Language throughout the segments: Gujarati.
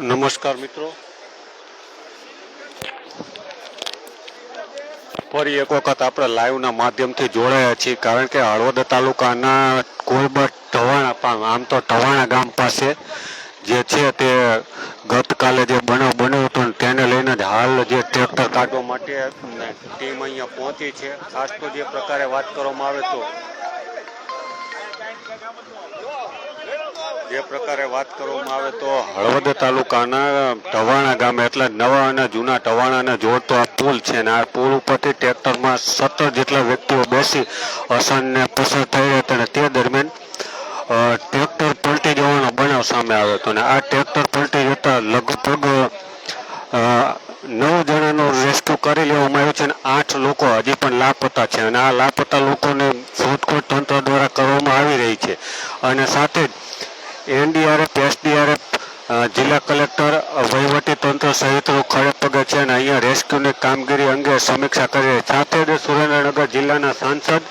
નમસ્કાર મિત્રો. ફરી એક વખત આપણે લાઈવના માધ્યમથી જોડાયા છીએ, કારણ કે હળવદ તાલુકાના કોલબટ ઢવાણા આમ તો ઢવાણા ગામ પાસે જે છે તે ગતકાલે જે બનાવ બન્યો હતો તેને લઈને જ હાલ જે ટ્રેક્ટર કાઢવા માટે ટીમ અહીંયા પહોંચી છે. ખાસ તો જે પ્રકારે વાત કરવામાં આવે તો જે પ્રકારે વાત કરવામાં આવે તો હળવદ તાલુકાના ટવાણા ગામે, એટલે નવા અને જૂના ટવાણાને જોડતો આ પુલ છે અને આ પુલ ઉપરથી ટ્રેક્ટરમાં સત્તર જેટલા વ્યક્તિઓ બેસી અસનને પસાર થઈ રહ્યા હતા અને તે દરમિયાન ટ્રેક્ટર પલટી જવાનો બનાવ સામે આવ્યો હતો અને આ ટ્રેક્ટર પલટી જતા લગભગ નવ જણાનો રેસ્ક્યુ કરી લેવામાં આવ્યો છે અને આઠ લોકો હજી પણ લાપતા છે અને આ લાપતા લોકોને શોધખોળ તંત્ર દ્વારા કરવામાં આવી રહી છે. અને સાથે જ એનડીઆરએફ, એસડીઆરએફ જિલ્લા કલેક્ટર તંત્ર સહિતનો ખડે પગે છે અને અહીંયા રેસ્ક્યુની કામગીરી અંગે સમીક્ષા કરી રહી. સાથે જ સુરેન્દ્રનગર જિલ્લાના સાંસદ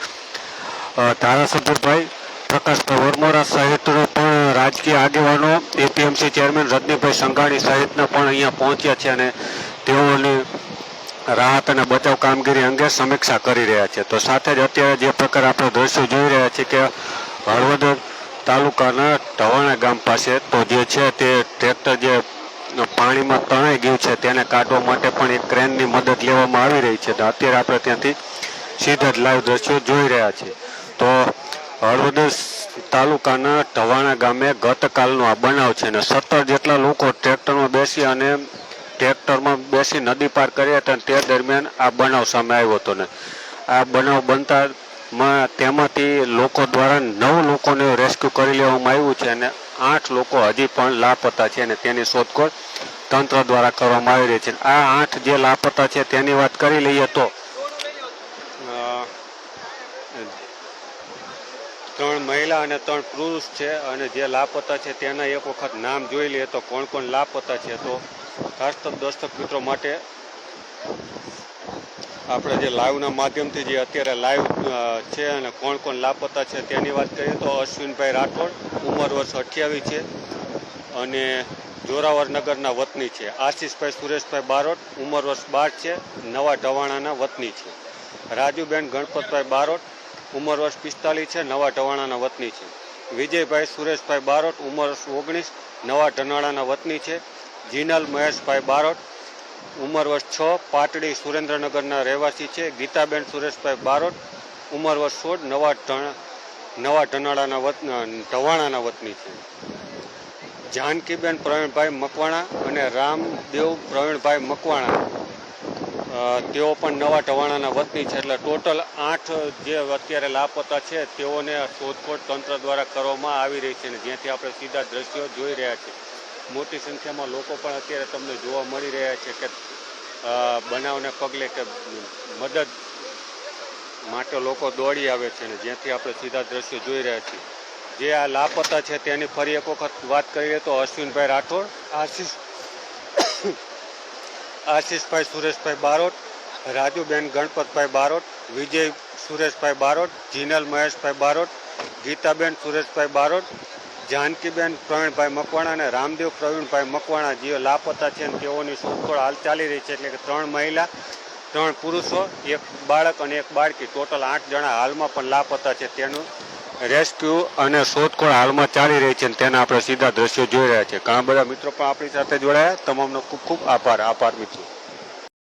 ધારાસભ્યભાઈ પ્રકાશભાઈ વરમોરા સહિતનો પણ રાજકીય આગેવાનો, એપીએમસી ચેરમેન રજનીભાઈ સંઘાણી સહિતના પણ અહીંયા પહોંચ્યા છે અને તેઓની રાહત અને બચાવ કામગીરી અંગે સમીક્ષા કરી રહ્યા છે તો સાથે જ અત્યારે જે પ્રકાર આપણે દ્રશ્યો જોઈ રહ્યા છીએ કે હળવદ તાલુકાના ઢવાણા ગામ પાસે તો જે છે તે ટ્રેક્ટર જે પાણીમાં તણાઈ ગયું છે તેને કાઢવા માટે પણ એક ક્રેનની મદદ લેવામાં આવી રહી છે. અત્યારે આપણે ત્યાંથી સીધા જ લાઈવ દ્રશ્યો જોઈ રહ્યા છીએ. તો હળવદ તાલુકાના ઢવાણા ગામે ગતકાલનો આ બનાવ છે અને સત્તર જેટલા લોકો ટ્રેક્ટરમાં બેસી અને ટ્રેક્ટરમાં બેસી નદી પાર કર્યા હતા તે દરમિયાન આ બનાવ સામે આવ્યો હતો ને. આ બનાવ બનતા માં તેમાંથી લોકો દ્વારા નવ લોકોને રેસ્ક્યુ કરી લેવામાં આવ્યું છે અને આઠ લોકો હજી પણ લાપતા છે અને તેની શોધખોળ તંત્ર દ્વારા કરવામાં આવી રહી છે. આ આઠ જે લાપતા છે તેની વાત કરી લઈએ તો ત્રણ મહિલા અને ત્રણ પુરુષ છે અને જે લાપતા છે તેના એક વખત નામ જોઈ લઈએ તો કોણ કોણ લાપતા છે તો ખાસ દર્શક મિત્રો માટે આપણે જે લાઈવના માધ્યમથી જે અત્યારે લાઈવ છે અને કોણ કોણ લાપતા છે તેની વાત કરીએ તો અશ્વિનભાઈ રાઠોડ, ઉંમર વર્ષ અઠ્યાવીસ છે અને જોરાવર નગરના વતની છે. આશીષભાઈ, સુરેશભાઈ બારોટ, ઉંમર વર્ષ બાર છે, નવા ઢવાણાના વતની છે. રાજુબેન ગણપતભાઈ બારોટ, ઉંમર વર્ષ પિસ્તાલીસ છે, નવા ઢવાણાના વતની છે. વિજયભાઈ, સુરેશભાઈ બારોટ, ઉંમર વર્ષ ઓગણીસ, નવા ઢનાળાના વતની છે. જીનલ મહેશભાઈ બારોટ ઉંમર વર્ષ છ, પાટડી સુરેન્દ્રનગરના રહેવાસી છે, ગીતાબેન સુરેશભાઈ બારોટ. ઉંમર વર્ષ સોળ, નવા નવા ઢનાળાના વત ઢવાણાના વતની છે. જાનકીબેન પ્રવીણભાઈ મકવાણા અને રામદેવ પ્રવીણભાઈ મકવાણા તેઓ પણ નવા ઢવાણાના વતની છે. એટલે ટોટલ આઠ જે અત્યારે લાપતા છે, તેઓને શોધખોળ તંત્ર દ્વારા કરવામાં આવી રહી છે અને જ્યાંથી આપણે સીધા દ્રશ્યો જોઈ રહ્યા છીએ. મોટી સંખ્યામાં લોકો પણ અત્યારે તમને જોવા મળી રહ્યા છે કે બનાવને પગલે કે મદદ માટે લોકો દોડી આવે છે અને જ્યાંથી આપણે સીધા દ્રશ્યો જોઈ રહ્યા છીએ. જે આ લાપતા છે તેની ફરી એક વખત વાત કરીએ તો અશ્વિનભાઈ રાઠોડ આશીષ. આશીષભાઈ સુરેશભાઈ બારોટ રાજુબેન ગણપતભાઈ બારોટ વિજય સુરેશભાઈ બારોટ જીનલ મહેશભાઈ બારોટ ગીતાબેન સુરેશભાઈ બારોટ જાનકીબેન પ્રવીણભાઈ મકવાણા અને રામદેવ પ્રવીણભાઈ મકવાણા જે લાપતા છે અને તેઓની શોધખોળ હાલ ચાલી રહી છે એટલે કે ત્રણ મહિલા, ત્રણ પુરુષો, એક બાળક અને એક બાળકી, ટોટલ આઠ જણા હાલમાં પણ લાપતા છે. તેનું રેસ્ક્યુ અને શોધખોળ હાલમાં ચાલી રહી છે અને તેના આપણે સીધા દ્રશ્યો જોઈ રહ્યા છીએ ઘણા બધા મિત્રો પણ આપણી સાથે જોડાયા. તમામનો ખૂબ ખૂબ આભાર. આભાર મિત્રો.